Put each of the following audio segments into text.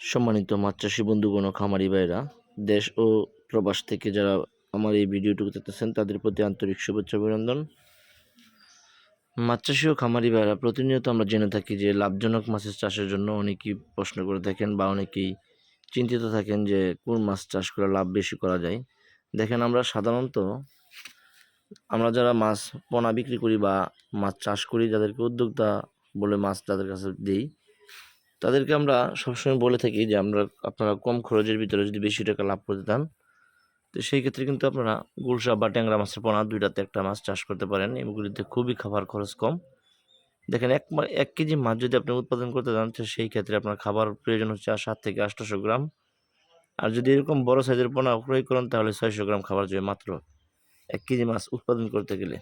সম্মানিত মাছ চাষি বন্ধুগণ খামারি ভাইরা দেশ ও প্রবাস থেকে যারা আমার এই ভিডিওটুকু দেখতেছেন, তাদের প্রতি আন্তরিক শুভেচ্ছা অভিনন্দন। মাছ চাষি ও খামারি ভাইরা প্রতিনিয়ত আমরা জেনে থাকি যে লাভজনক মাছের চাষের জন্য অনেকেই প্রশ্ন করে থাকেন বা অনেকেই চিন্তিত থাকেন যে কোন মাছ চাষ করে লাভ বেশি করা যায়। দেখেন, আমরা সাধারণত আমরা যারা মাছ পোনা বিক্রি করি বা মাছ চাষ করি, যাদেরকে উদ্যোক্তা বলে মাছ তাদের কাছে দিই তাদেরকে আমরা সবসময় বলে থাকি যে আমরা, আপনারা কম খরচের ভিতরে যদি বেশি টাকা লাভ করতে চান, তো সেই ক্ষেত্রে কিন্তু আপনারা গুলশা বা ট্যাংরা মাছের পোনা দুইটাতে একটা মাছ চাষ করতে পারেন। এগুলিতে খুবই খাবার খরচ কম। দেখেন, এক এক কেজি মাছ যদি আপনি উৎপাদন করতে চান, তো সেই ক্ষেত্রে আপনার খাবার প্রয়োজন হচ্ছে সাত থেকে আটশোশো গ্রাম। আর যদি এরকম বড় সাইজের পোনা ক্রয় করেন, তাহলে ছয়শো গ্রাম খাবার যাবে মাত্র এক কেজি মাছ উৎপাদন করতে গেলে।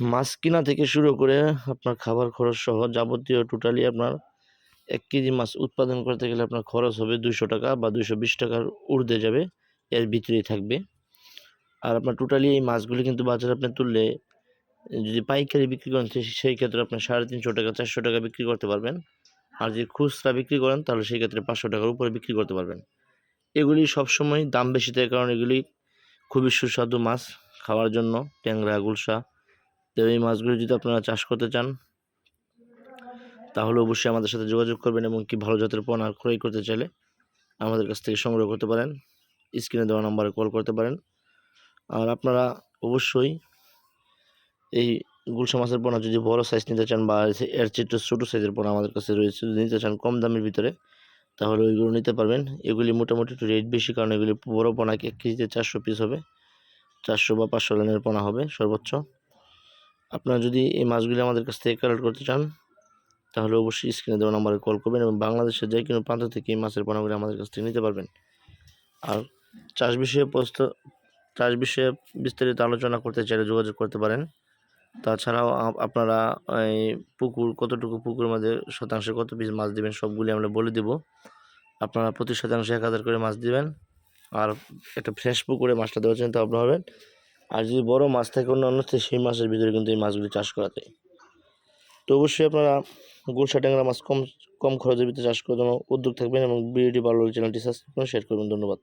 মাছ কিনা থেকে শুরু করে আপনার খাবার খরচ সহ যাবতীয় টোটালি আপনার এক কেজি মাছ উৎপাদন করতে গেলে আপনার খরচ হবে দুশো টাকা বা দুইশো বিশ টাকার ঊর্ধ্বে যাবে, এর ভিতরেই থাকবে। আর আপনার টোটালি এই মাছগুলি কিন্তু বাজারে আপনি তুললে, যদি পাইকারি বিক্রি করেন সেই ক্ষেত্রে আপনি সাড়ে তিনশো টাকা, চারশো টাকা বিক্রি করতে পারবেন। আর যদি খুচরা বিক্রি করেন, তাহলে সেই ক্ষেত্রে পাঁচশো টাকার উপরে বিক্রি করতে পারবেন। এগুলি সবসময় দাম বেশি থাকে কারণ এগুলি খুবই সুস্বাদু মাছ। খাওয়ার জন্য ট্যাংরা, গুলশা তো এই মাছগুলি যদি আপনারা চাষ করতে চান, তাহলে অবশ্যই আমাদের সাথে যোগাযোগ করবেন এবং কি ভালো জাতের পোনা ক্রয় করতে চাইলে আমাদের কাছ থেকে সংগ্রহ করতে পারেন, স্ক্রিনে দেওয়া নাম্বারে কল করতে পারেন। আর আপনারা অবশ্যই এই গুলশা মাছের পোনা যদি বড় সাইজ নিতে চান বা এর চেয়ে ছোটো সাইজের পোনা আমাদের কাছে রয়েছে, যদি নিতে চান কম দামের ভিতরে, তাহলে ওইগুলো নিতে পারবেন। এগুলি মোটামুটি একটু রেট বেশি কারণ এগুলি বড় পোনা এক কেজিতে চারশো পিস হবে, চারশো বা পাঁচশো লাইনের পোনা হবে সর্বোচ্চ। আপনারা যদি এই মাছগুলি আমাদের কাছ থেকে কালেক্ট করতে চান, তাহলে অবশ্যই স্ক্রিনে দেওয়া নাম্বারে কল করবেন এবং বাংলাদেশের যে কোনো প্রান্ত থেকে এই মাছের পোনাগুলি আমাদের কাছ থেকে নিতে পারবেন। আর চাষ বিষয়ে প্রস্ত, চাষ বিষয়ে বিস্তারিত আলোচনা করতে চাইলে যোগাযোগ করতে পারেন। তাছাড়াও আপনারা এই পুকুর, কতটুকু পুকুর মধ্যে শতাংশে কত পিস মাছ দেবেন সবগুলি আমরা বলে দেব। আপনারা প্রতি শতাংশে এক হাজার করে মাছ দেবেন। আর একটা ফ্রেশ পুকুরে মাছটা দেওয়ার চিন্তা ভাবনা হবেন আর যদি বড় মাছ থাকে অন্যান্য সেই মাছের ভিতরে কিন্তু এই মাছগুলি চাষ করা যায়। তো অবশ্যই আপনারা গোলসা ট্যাংরা মাছ কম কম খরচের ভিতরে চাষ করার জন্য উদ্যোগ থাকবেন এবং ভিডিওটি ভালো চ্যানেলটি সাবস্ক্রাইব করুন শেয়ার করবেন। ধন্যবাদ।